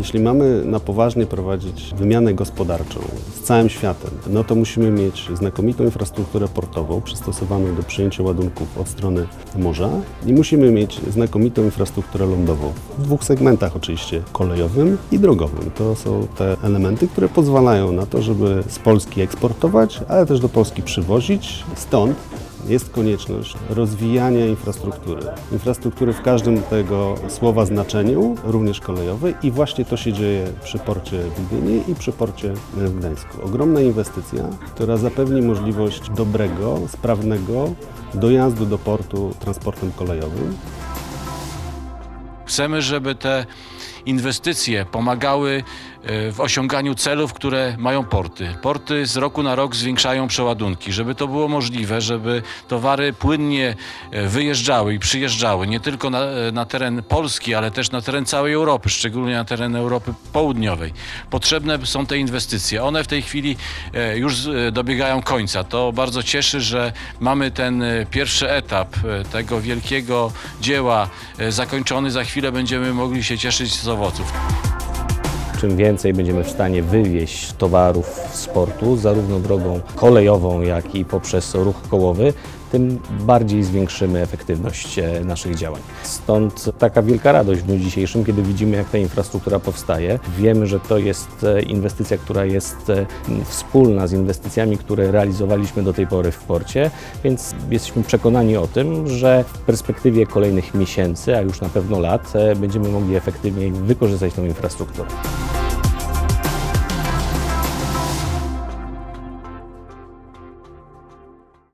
Jeśli mamy na poważnie prowadzić wymianę gospodarczą z całym światem, no to musimy mieć znakomitą infrastrukturę portową przystosowaną do przyjęcia ładunków od strony morza i musimy mieć znakomitą infrastrukturę lądową w dwóch segmentach oczywiście, kolejowym i drogowym. To są te elementy, które pozwalają na to, żeby z Polski eksportować, ale też do Polski przywozić. Stąd jest konieczność rozwijania infrastruktury. Infrastruktury w każdym tego słowa znaczeniu, również kolejowej i właśnie to się dzieje przy porcie w Gdyni i przy porcie w Gdańsku. Ogromna inwestycja, która zapewni możliwość dobrego, sprawnego dojazdu do portu transportem kolejowym. Chcemy, żeby te inwestycje pomagały w osiąganiu celów, które mają porty. Porty z roku na rok zwiększają przeładunki. Żeby to było możliwe, żeby towary płynnie e, wyjeżdżały i przyjeżdżały nie tylko na, e, na teren Polski, ale też na teren całej Europy, szczególnie na teren Europy Południowej. Potrzebne są te inwestycje. One w tej chwili e, już dobiegają końca. To bardzo cieszy, że mamy ten pierwszy etap tego wielkiego dzieła zakończony. Za chwilę będziemy mogli się cieszyć z owoców. Czym więcej będziemy w stanie wywieźć towarów z portu, zarówno drogą kolejową, jak i poprzez ruch kołowy, tym bardziej zwiększymy efektywność e, naszych działań. Stąd taka wielka radość w dniu dzisiejszym, kiedy widzimy, jak ta infrastruktura powstaje. Wiemy, że to jest e, inwestycja, która jest e, wspólna z inwestycjami, które realizowaliśmy do tej pory w porcie, więc jesteśmy przekonani o tym, że w perspektywie kolejnych miesięcy, a już na pewno lat, będziemy mogli efektywniej wykorzystać tę infrastrukturę.